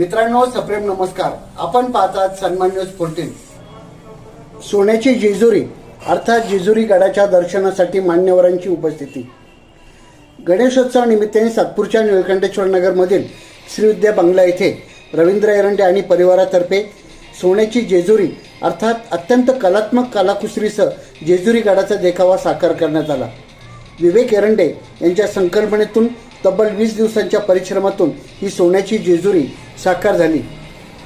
मित्रांनो सप्रेम नमस्कार. आपण पाहतात सन्मान न्यूज फोर्टीन सोन्याची जेजुरी अर्थात जेजुरी गडाच्या दर्शनासाठी मान्यवरांची उपस्थिती. गणेशोत्सव निमित्ताने सातपूरच्या निळकंठेश्वर नगरमधील श्रीविद्या बंगला येथे रवींद्र एरंडे आणि परिवारातर्फे सोन्याची जेजुरी अर्थात अत्यंत कलात्मक कलाकुसरीसह जेजुरी गडाचा देखावा साकार करण्यात आला. विवेक एरंडे यांच्या संकल्पनेतून तब्बल वीस दिवसांच्या परिश्रमातून ही सोन्याची जेजुरी साकार झाली.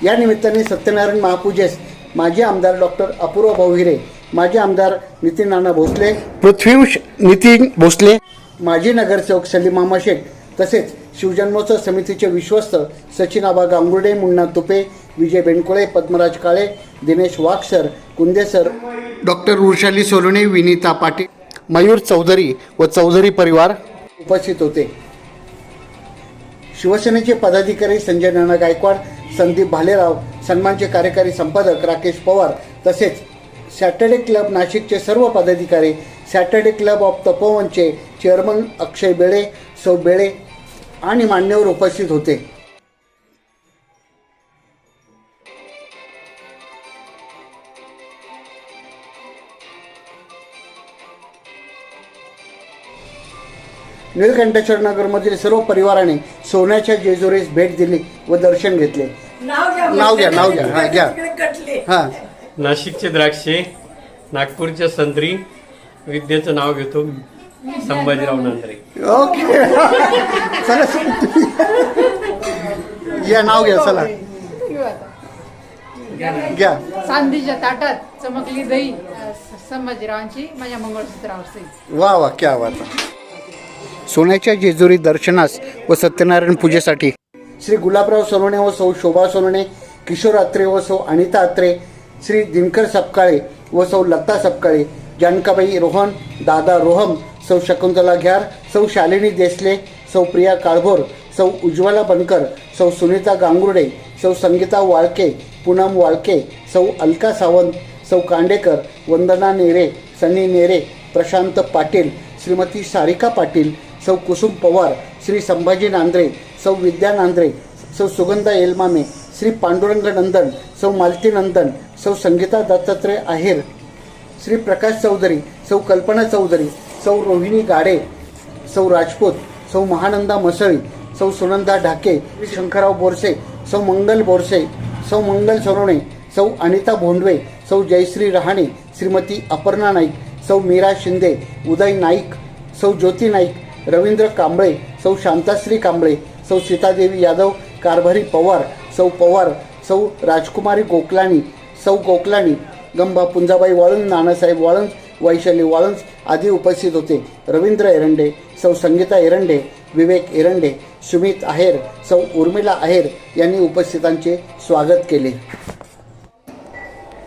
या निमित्ताने सत्यनारायण महापूजेस माजी आमदार डॉक्टर अपूर्व भाऊहिरे माजी आमदार नितीन नाना भोसले पृथ्वीश नितीन भोसले माजी नगरसेवक सलीम मामा शेख तसेच शिवजन्मोत्सव समितीचे विश्वस्त सचिन आबा गांगुर्डे मुन्ना तुपे विजय बेनकोळे पद्मराज काळे दिनेश वाघसर कुंदेसर डॉक्टर वृषाली सोलोने विनीता पाटील मयूर चौधरी व चौधरी परिवार उपस्थित होते. शिवसेनेचे पदाधिकारी संजय नाना गायकवाड संदीप भालेराव सन्मानचे कार्यकारी संपादक राकेश पवार तसेच सॅटर्डे क्लब नाशिकचे सर्व पदाधिकारी सॅटर्डे क्लब ऑफ तपोवनचे चेअरमन अक्षय बेळे सौ बेळे आणि मान्यवर उपस्थित होते. निळकंठेश्वर नगरमधील सर्व परिवाराने सोन्याच्या जेजुरीस भेट दिली व दर्शन घेतले. नाव घ्या नाव घ्या. हा, घ्या. हां. नाशिकचे द्राक्षे नागपूरच्या संत्री विद्येचं नाव घेतो संभाजीराव नांदरे. ओके. चला या नाव घ्या चला. घ्या चांदीच्या ताटात चमकली दही संभाजीरावांची माझ्या मंगळसूत्रावर वा वा क्या आहे. सोन्याच्या जेजुरी दर्शनास व सत्यनारायण पूजेसाठी. श्री गुलाबराव सोनवणे व सौ शोभा सोनवणे किशोर अत्रे व सौ अनिता अत्रे श्री दिनकर सपकाळे व सौ लता सपकाळे जानकाबाई रोहन दादा रोहम सौ शकुंतला घ्यार सौ शालिनी देसले सौ प्रिया काळभोर सौ उज्ज्वला बनकर सौ सुनीता गांगुर्डे सौ संगीता वाळके पूनम वाळके सौ अलका सावंत सौ कांडेकर वंदना नेरे सनी नेरे प्रशांत पाटील श्रीमती सारिका पाटील सौ कुसुम पवार श्री संभाजी नांद्रे सौ विद्या नांद्रे सौ सुगंधा एलमामे श्री पांडुरंग नंदन सौ मालती नंदन सौ संगीता दत्तात्रय आहेर श्री प्रकाश चौधरी सौ कल्पना चौधरी सौ रोहिणी गाडे सौ राजपूत सौ महानंदा मसळी सौ सुनंदा ढाके श्री शंकरराव बोरसे सौ मंगल बोरसे सौ मंगल सोनवणे सौ अनिता भोंडवे सौ जयश्री रहाणे श्रीमती अपर्णा नाईक सौ मीरा शिंदे उदय नाईक सौ ज्योती नाईक रवींद्र कांबळे सौ शांताश्री कांबळे सौ सीतादेवी यादव कारभारी पवार सौ पवार सौ राजकुमारी गोकलाणी सौ गोकलाणी गंबा पुंजाबाई वाळुंज नानासाहेब वाळुंज वैशाली वाळुंज आदी उपस्थित होते. रवींद्र एरंडे सौ संगीता एरंडे विवेक एरंडे सुमित आहेर सौ उर्मिला आहेर यांनी उपस्थितांचे स्वागत केले.